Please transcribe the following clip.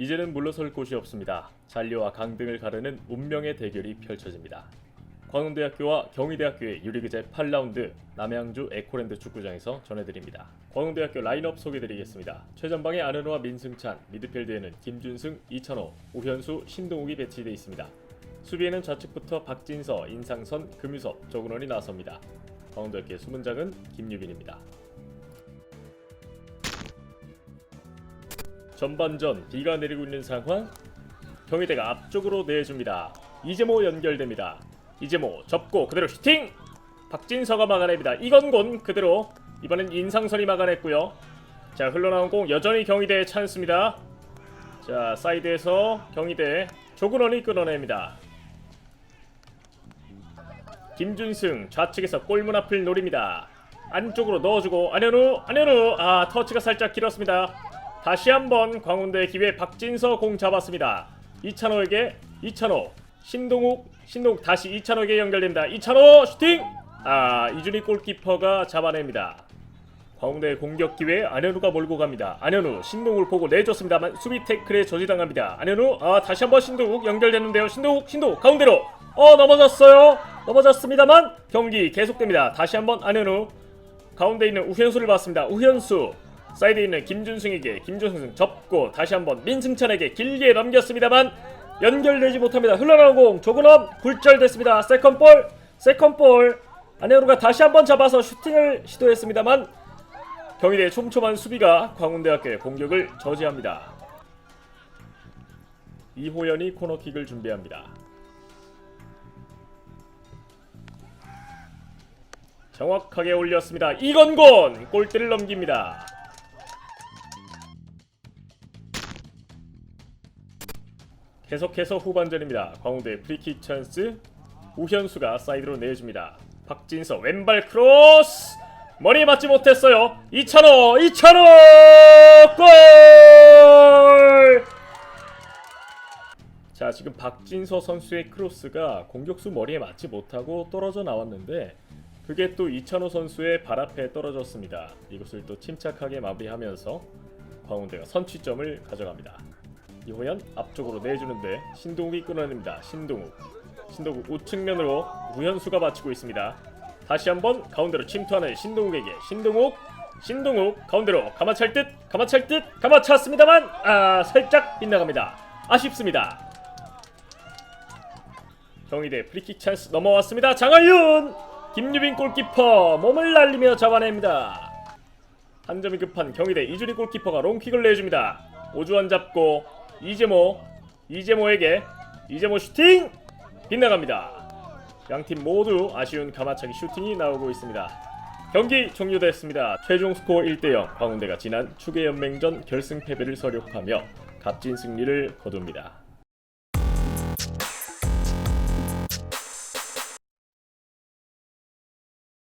이제는 물러설 곳이 없습니다. 잔류와 강 등을 가르는 운명의 대결이 펼쳐집니다. 광운대학교와 경희대학교의 유리그제 8라운드 남양주 에코랜드 축구장에서 전해드립니다. 광운대학교 라인업 소개드리겠습니다. 최전방에 안은호와 민승찬, 미드필드에는 김준승, 이찬호, 우현수, 신동욱이 배치되어 있습니다. 수비에는 좌측부터 박진서, 인상선, 금유섭, 조근원이 나섭니다. 광운대학교의 수문장은 김유빈입니다. 전반전 비가 내리고 있는 상황. 경희대가 앞쪽으로 내줍니다. 이재모 연결됩니다. 이재모 접고 그대로 슈팅! 박진서가 막아냅니다. 이건곤 그대로 이번엔 인상선이 막아냈고요. 자 흘러나온 공 여전히 경희대의 찬스입니다. 자 사이드에서 경희대 조근원이 끊어냅니다. 김준승 좌측에서 골문 앞을 노립니다. 안쪽으로 넣어주고 안현우 안현우! 아 터치가 살짝 길었습니다 다시 한번 광운대 기회 박진서 공 잡았습니다. 이찬호에게 이찬호 신동욱 신동욱 다시 이찬호에게 연결됩니다. 이찬호 슈팅 아 이준희 골키퍼가 잡아냅니다. 광운대 공격 기회 안현우가 몰고 갑니다. 안현우 신동욱을 보고 내줬습니다만 수비 태클에 저지당합니다. 안현우 아 다시 한번 신동욱 연결되는데요. 신동욱 신동욱 가운데로 어 넘어졌어요. 넘어졌습니다만 경기 계속됩니다. 다시 한번 안현우 가운데 있는 우현수를 봤습니다. 우현수 사이드에 있는 김준승에게 김준승 접고 다시 한번 민승찬에게 길게 넘겼습니다만 연결되지 못합니다. 흘러나온 공 조근원 굴절됐습니다. 세컨볼 세컨볼 안혜우가 다시 한번 잡아서 슈팅을 시도했습니다만 경희대의 촘촘한 수비가 광운대학교의 공격을 저지합니다. 이호연이 코너킥을 준비합니다. 정확하게 올렸습니다. 이건곤 골대를 넘깁니다. 계속해서 후반전입니다. 광운대 프리킥 찬스 우현수가 사이드로 내줍니다. 박진서 왼발 크로스 머리에 맞지 못했어요. 이찬호 이찬호 골! 자 지금 박진서 선수의 크로스가 공격수 머리에 맞지 못하고 떨어져 나왔는데 그게 또 이찬호 선수의 발 앞에 떨어졌습니다. 이것을 또 침착하게 마무리하면서 광운대가 선취점을 가져갑니다. 이호연 앞쪽으로 내주는데 신동욱이 끊어냅니다. 신동욱 신동욱 우측면으로 우현수가 받치고 있습니다. 다시 한번 가운데로 침투하는 신동욱에게 신동욱 신동욱 가운데로 가마찰 듯 가마찰 듯 가마찼습니다만 아 살짝 빗나갑니다. 아쉽습니다. 경희대 프리킥 찬스 넘어왔습니다. 장하윤 김유빈 골키퍼 몸을 날리며 잡아냅니다. 한 점이 급한 경희대 이준희 골키퍼가 롱킥을 내줍니다. 오주환 잡고 이재모 이재모에게 이재모 슈팅 빗나갑니다. 양팀 모두 아쉬운 가마차기 슈팅이 나오고 있습니다. 경기 종료됐습니다. 최종 스코어 1대0 광운대가 지난 축의 연맹전 결승 패배를 서력하며 값진 승리를 거둡니다.